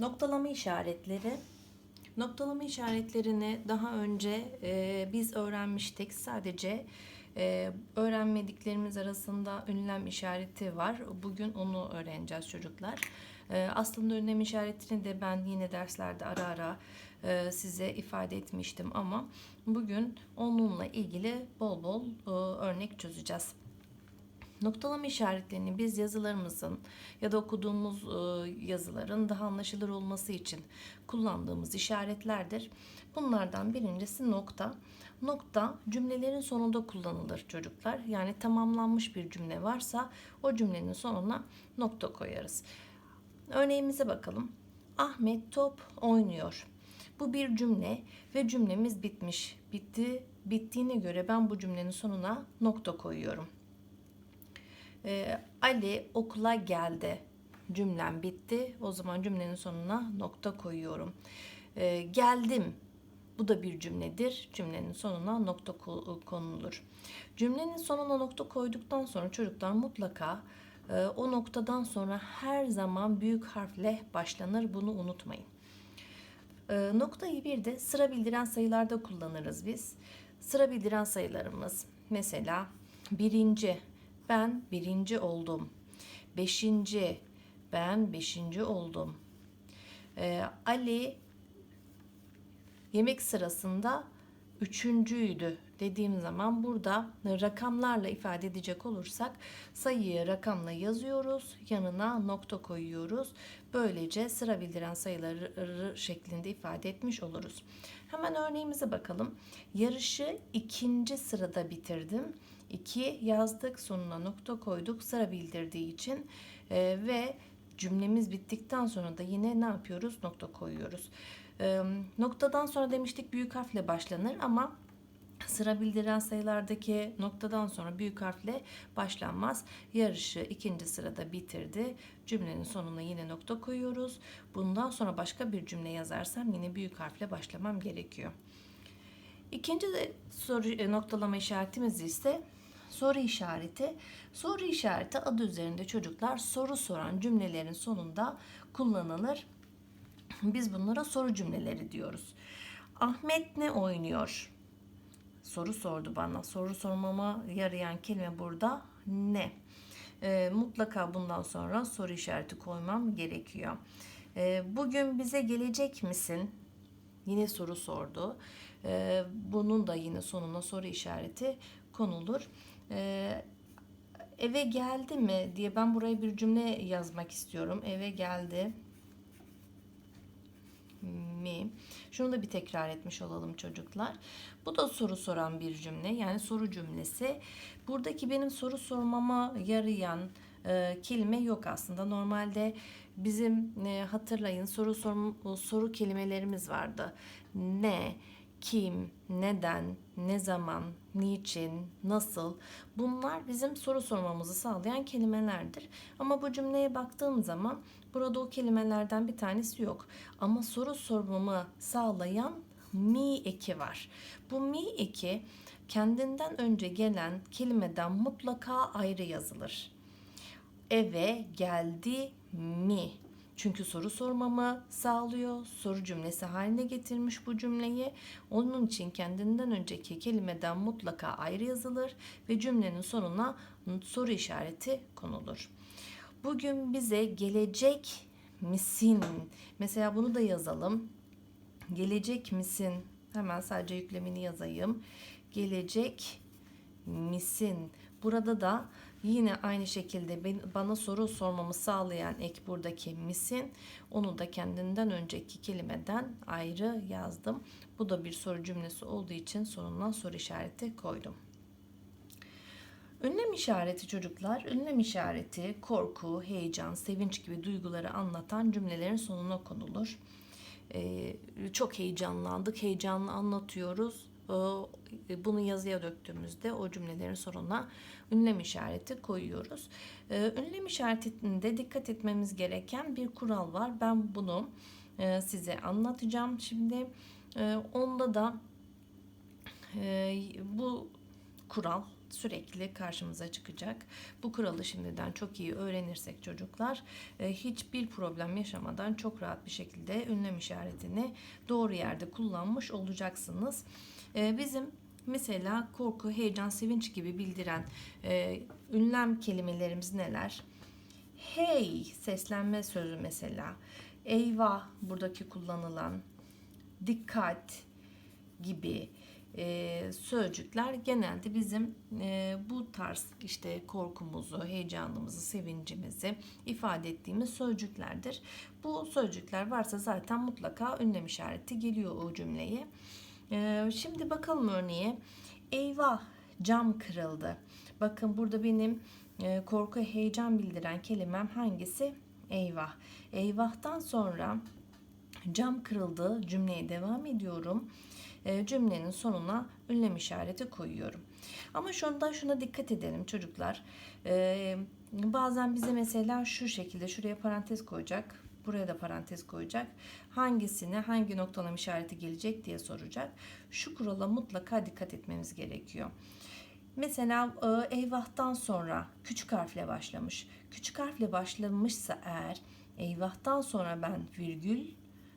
Noktalama işaretleri. Noktalama işaretlerini daha önce e, biz öğrenmiştik. Sadece e, öğrenmediklerimiz arasında ünlem işareti var. Bugün onu öğreneceğiz çocuklar. E, aslında ünlem işaretini de ben yine derslerde ara ara e, size ifade etmiştim ama bugün onunla ilgili bol bol e, örnek çözeceğiz. Noktalama işaretlerini biz yazılarımızın ya da okuduğumuz e, yazıların daha anlaşılır olması için kullandığımız işaretlerdir. Bunlardan birincisi nokta. Nokta cümlelerin sonunda kullanılır çocuklar. Yani tamamlanmış bir cümle varsa o cümlenin sonuna nokta koyarız. Örneğimize bakalım. Ahmet top oynuyor. Bu bir cümle ve cümlemiz bitmiş. Bitti. Bittiğine göre ben bu cümlenin sonuna nokta koyuyorum. Ee, Ali okula geldi. Cümlem bitti. O zaman cümlenin sonuna nokta koyuyorum. Ee, geldim. Bu da bir cümledir. Cümlenin sonuna nokta ko- konulur. Cümlenin sonuna nokta koyduktan sonra çocuklar mutlaka e, o noktadan sonra her zaman büyük harfle başlanır. Bunu unutmayın. E, noktayı bir de sıra bildiren sayılarda kullanırız biz. Sıra bildiren sayılarımız mesela birinci ben birinci oldum. Beşinci. Ben beşinci oldum. E, Ali yemek sırasında üçüncüydü dediğim zaman burada rakamlarla ifade edecek olursak sayıyı rakamla yazıyoruz yanına nokta koyuyoruz. Böylece sıra bildiren sayıları şeklinde ifade etmiş oluruz. Hemen örneğimize bakalım. Yarışı ikinci sırada bitirdim 2 yazdık sonuna nokta koyduk sıra bildirdiği için Ee, ve cümlemiz bittikten sonra da yine ne yapıyoruz nokta koyuyoruz ee, noktadan sonra demiştik büyük harfle başlanır ama sıra bildiren sayılardaki noktadan sonra büyük harfle başlanmaz. Yarışı ikinci sırada bitirdi. Cümlenin sonuna yine nokta koyuyoruz. Bundan sonra başka bir cümle yazarsam yine büyük harfle başlamam gerekiyor. İkinci de soru e, noktalama işaretimiz ise soru işareti. Soru işareti adı üzerinde çocuklar soru soran cümlelerin sonunda kullanılır. Biz bunlara soru cümleleri diyoruz. Ahmet ne oynuyor? Soru sordu bana. Soru sormama yarayan kelime burada ne? Ee, mutlaka bundan sonra soru işareti koymam gerekiyor. Ee, bugün bize gelecek misin? Yine soru sordu. Ee, bunun da yine sonuna soru işareti konulur. Ee, eve geldi mi diye ben buraya bir cümle yazmak istiyorum. Eve geldi mi? Şunu da bir tekrar etmiş olalım çocuklar. Bu da soru soran bir cümle. Yani soru cümlesi. Buradaki benim soru sormama yarayan e, kelime yok aslında. Normalde bizim e, hatırlayın soru soru, soru kelimelerimiz vardı. Ne, kim, neden, ne zaman, niçin, nasıl bunlar bizim soru sormamızı sağlayan kelimelerdir. Ama bu cümleye baktığım zaman burada o kelimelerden bir tanesi yok. Ama soru sormamı sağlayan mi eki var. Bu mi eki kendinden önce gelen kelimeden mutlaka ayrı yazılır. Eve geldi mi? Çünkü soru sormamı sağlıyor. Soru cümlesi haline getirmiş bu cümleyi. Onun için kendinden önceki kelimeden mutlaka ayrı yazılır ve cümlenin sonuna soru işareti konulur. Bugün bize gelecek misin? Mesela bunu da yazalım. Gelecek misin? Hemen sadece yüklemini yazayım. Gelecek misin? Burada da yine aynı şekilde bana soru sormamı sağlayan ek buradaki misin? Onu da kendinden önceki kelimeden ayrı yazdım. Bu da bir soru cümlesi olduğu için sonuna soru işareti koydum. Ünlem işareti çocuklar, ünlem işareti korku, heyecan, sevinç gibi duyguları anlatan cümlelerin sonuna konulur. Ee, çok heyecanlandık, heyecanlı anlatıyoruz. Ee, bunu yazıya döktüğümüzde o cümlelerin sonuna ünlem işareti koyuyoruz. Ee, ünlem işaretinde dikkat etmemiz gereken bir kural var. Ben bunu e, size anlatacağım. Şimdi e, onda da e, bu kural sürekli karşımıza çıkacak. Bu kuralı şimdiden çok iyi öğrenirsek çocuklar e, hiçbir problem yaşamadan çok rahat bir şekilde ünlem işaretini doğru yerde kullanmış olacaksınız. E, bizim mesela korku, heyecan, sevinç gibi bildiren e, ünlem kelimelerimiz neler? Hey seslenme sözü mesela. Eyvah buradaki kullanılan dikkat gibi e, sözcükler genelde bizim e, bu tarz işte korkumuzu, heyecanımızı, sevincimizi ifade ettiğimiz sözcüklerdir. Bu sözcükler varsa zaten mutlaka ünlem işareti geliyor o cümleye. E, şimdi bakalım örneğe. Eyvah cam kırıldı. Bakın burada benim e, korku, heyecan bildiren kelimem hangisi? Eyvah. Eyvahtan sonra cam kırıldı cümleye devam ediyorum. E, cümlenin sonuna ünlem işareti koyuyorum. Ama şundan şuna dikkat edelim çocuklar. E, bazen bize mesela şu şekilde şuraya parantez koyacak. Buraya da parantez koyacak. Hangisine hangi noktalama işareti gelecek diye soracak. Şu kurala mutlaka dikkat etmemiz gerekiyor. Mesela e, eyvahtan sonra küçük harfle başlamış. Küçük harfle başlamışsa eğer eyvahtan sonra ben virgül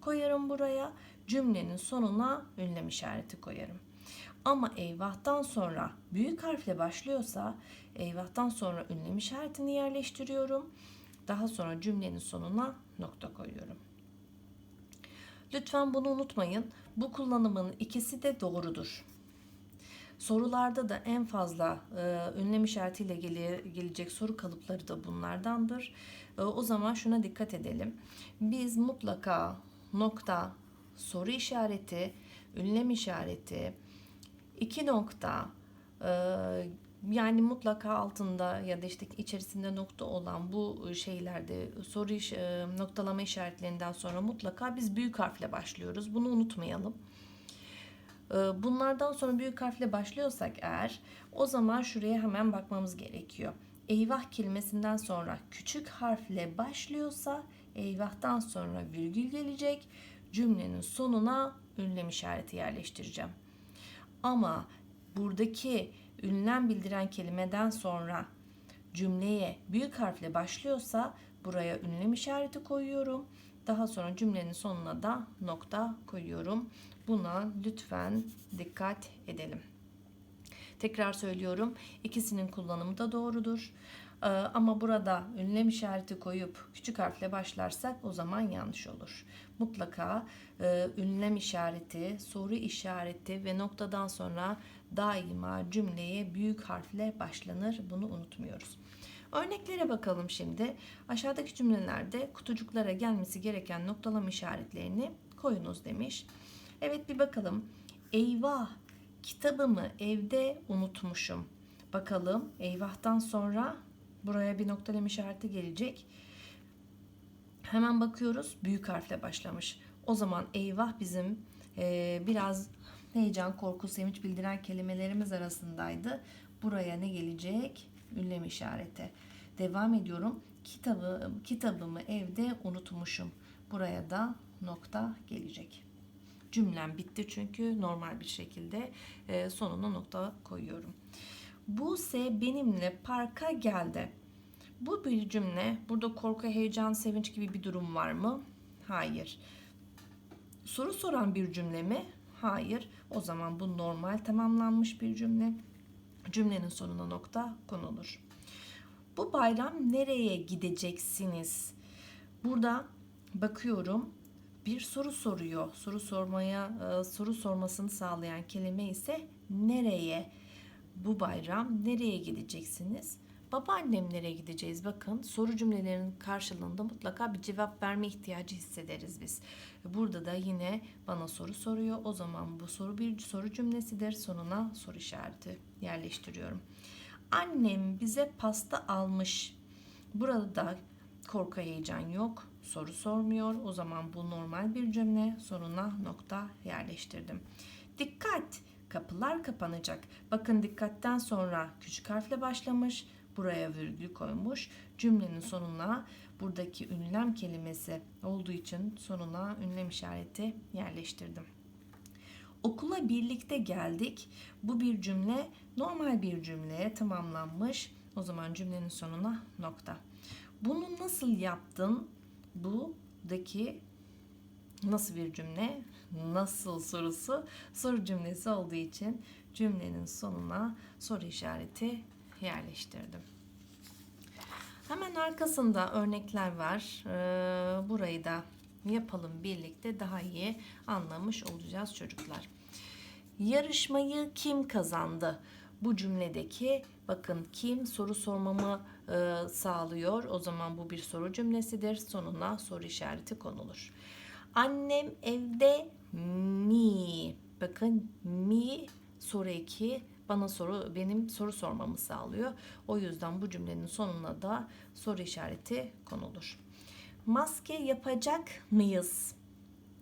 koyarım buraya. Cümlenin sonuna ünlem işareti koyarım. Ama eyvahtan sonra büyük harfle başlıyorsa eyvahtan sonra ünlem işaretini yerleştiriyorum. Daha sonra cümlenin sonuna nokta koyuyorum. Lütfen bunu unutmayın. Bu kullanımın ikisi de doğrudur. Sorularda da en fazla e, ünlem işaretiyle gele, gelecek soru kalıpları da bunlardandır. E, o zaman şuna dikkat edelim. Biz mutlaka nokta, soru işareti, ünlem işareti, iki nokta, e, yani mutlaka altında ya da işte içerisinde nokta olan bu şeylerde soru iş, noktalama işaretlerinden sonra mutlaka biz büyük harfle başlıyoruz. Bunu unutmayalım. Bunlardan sonra büyük harfle başlıyorsak eğer o zaman şuraya hemen bakmamız gerekiyor. Eyvah kelimesinden sonra küçük harfle başlıyorsa eyvahtan sonra virgül gelecek. Cümlenin sonuna ünlem işareti yerleştireceğim. Ama buradaki ünlem bildiren kelimeden sonra cümleye büyük harfle başlıyorsa buraya ünlem işareti koyuyorum. Daha sonra cümlenin sonuna da nokta koyuyorum. Buna lütfen dikkat edelim. Tekrar söylüyorum. ikisinin kullanımı da doğrudur. Ee, ama burada ünlem işareti koyup küçük harfle başlarsak o zaman yanlış olur. Mutlaka e, ünlem işareti, soru işareti ve noktadan sonra daima cümleye büyük harfle başlanır. Bunu unutmuyoruz. Örneklere bakalım şimdi. Aşağıdaki cümlelerde kutucuklara gelmesi gereken noktalama işaretlerini koyunuz demiş. Evet bir bakalım. Eyvah kitabımı evde unutmuşum. Bakalım eyvahtan sonra buraya bir noktalama işareti gelecek. Hemen bakıyoruz büyük harfle başlamış. O zaman eyvah bizim e, biraz heyecan, korku, sevinç bildiren kelimelerimiz arasındaydı. Buraya ne gelecek? Ünlem işareti. Devam ediyorum. Kitabı, kitabımı evde unutmuşum. Buraya da nokta gelecek. Cümlem bitti çünkü normal bir şekilde e, sonuna nokta koyuyorum. Buse benimle parka geldi. Bu bir cümle. Burada korku, heyecan, sevinç gibi bir durum var mı? Hayır. Soru soran bir cümle mi? Hayır. O zaman bu normal tamamlanmış bir cümle. Cümlenin sonuna nokta konulur. Bu bayram nereye gideceksiniz? Burada bakıyorum bir soru soruyor. Soru sormaya e, soru sormasını sağlayan kelime ise nereye? Bu bayram nereye gideceksiniz? Babaannemlere gideceğiz. Bakın soru cümlelerinin karşılığında mutlaka bir cevap verme ihtiyacı hissederiz biz. Burada da yine bana soru soruyor. O zaman bu soru bir soru cümlesidir. Sonuna soru işareti yerleştiriyorum. Annem bize pasta almış. Burada da korku heyecan yok. Soru sormuyor. O zaman bu normal bir cümle. Sonuna nokta yerleştirdim. Dikkat! Kapılar kapanacak. Bakın dikkatten sonra küçük harfle başlamış buraya virgül koymuş. Cümlenin sonuna buradaki ünlem kelimesi olduğu için sonuna ünlem işareti yerleştirdim. Okula birlikte geldik. Bu bir cümle normal bir cümleye tamamlanmış. O zaman cümlenin sonuna nokta. Bunu nasıl yaptın? Bu'daki nasıl bir cümle? Nasıl sorusu soru cümlesi olduğu için cümlenin sonuna soru işareti yerleştirdim. Hemen arkasında örnekler var. Ee, burayı da yapalım birlikte daha iyi anlamış olacağız çocuklar. Yarışmayı kim kazandı? Bu cümledeki bakın kim soru sormamı e, sağlıyor. O zaman bu bir soru cümlesidir. Sonuna soru işareti konulur. Annem evde mi? Bakın mi soru eki bana soru benim soru sormamı sağlıyor. O yüzden bu cümlenin sonuna da soru işareti konulur. Maske yapacak mıyız?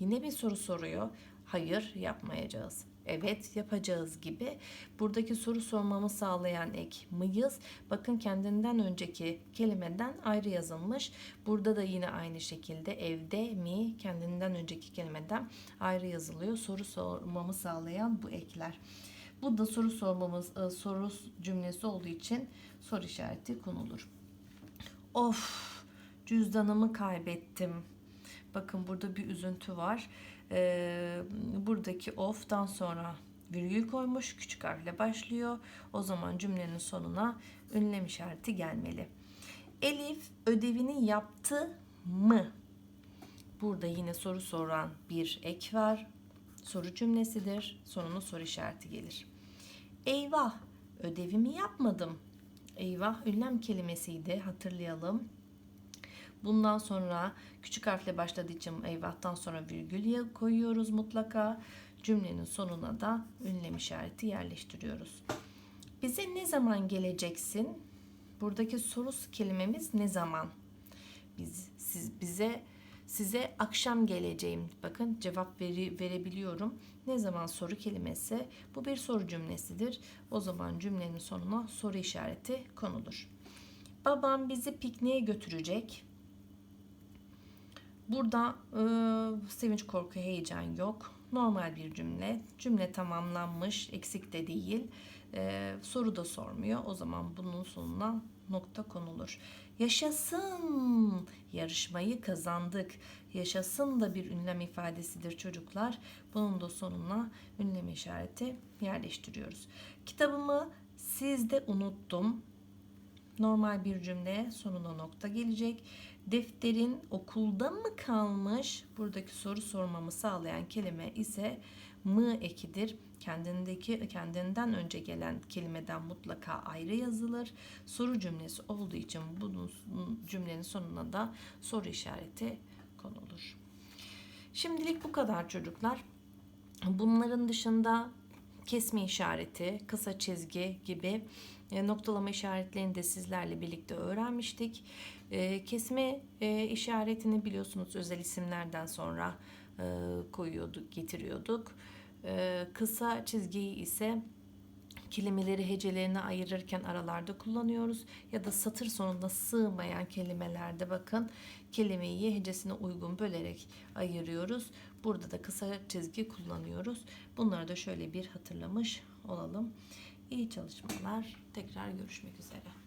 Yine bir soru soruyor. Hayır yapmayacağız. Evet yapacağız gibi. Buradaki soru sormamı sağlayan ek mıyız? Bakın kendinden önceki kelimeden ayrı yazılmış. Burada da yine aynı şekilde evde mi kendinden önceki kelimeden ayrı yazılıyor. Soru sormamı sağlayan bu ekler. Bu da soru sormamız e, soru cümlesi olduğu için soru işareti konulur. Of cüzdanımı kaybettim. Bakın burada bir üzüntü var. Ee, buradaki of'tan sonra virgül koymuş. Küçük harfle başlıyor. O zaman cümlenin sonuna ünlem işareti gelmeli. Elif ödevini yaptı mı? Burada yine soru soran bir ek var. Soru cümlesidir. Sonuna soru işareti gelir. Eyvah ödevimi yapmadım. Eyvah ünlem kelimesiydi hatırlayalım. Bundan sonra küçük harfle başladığı için eyvahtan sonra virgül koyuyoruz mutlaka. Cümlenin sonuna da ünlem işareti yerleştiriyoruz. Bize ne zaman geleceksin? Buradaki soru kelimemiz ne zaman? Biz siz bize size akşam geleceğim. Bakın cevap veri, verebiliyorum. Ne zaman soru kelimesi? Bu bir soru cümlesidir. O zaman cümlenin sonuna soru işareti konulur. Babam bizi pikniğe götürecek. Burada e, sevinç, korku, heyecan yok. Normal bir cümle. Cümle tamamlanmış, eksik de değil. E, soru da sormuyor. O zaman bunun sonuna nokta konulur. Yaşasın! Yarışmayı kazandık. Yaşasın da bir ünlem ifadesidir çocuklar. Bunun da sonuna ünlem işareti yerleştiriyoruz. Kitabımı sizde unuttum. Normal bir cümle sonuna nokta gelecek. Defterin okulda mı kalmış? Buradaki soru sormamı sağlayan kelime ise mı ekidir. Kendindeki kendinden önce gelen kelimeden mutlaka ayrı yazılır. Soru cümlesi olduğu için bunun cümlenin sonuna da soru işareti konulur. Şimdilik bu kadar çocuklar. Bunların dışında kesme işareti, kısa çizgi gibi noktalama işaretlerini de sizlerle birlikte öğrenmiştik. E, kesme e, işaretini biliyorsunuz özel isimlerden sonra koyuyorduk, getiriyorduk. Kısa çizgiyi ise kelimeleri hecelerine ayırırken aralarda kullanıyoruz ya da satır sonunda sığmayan kelimelerde bakın kelimeyi hecesine uygun bölerek ayırıyoruz. Burada da kısa çizgi kullanıyoruz. Bunları da şöyle bir hatırlamış olalım. İyi çalışmalar. Tekrar görüşmek üzere.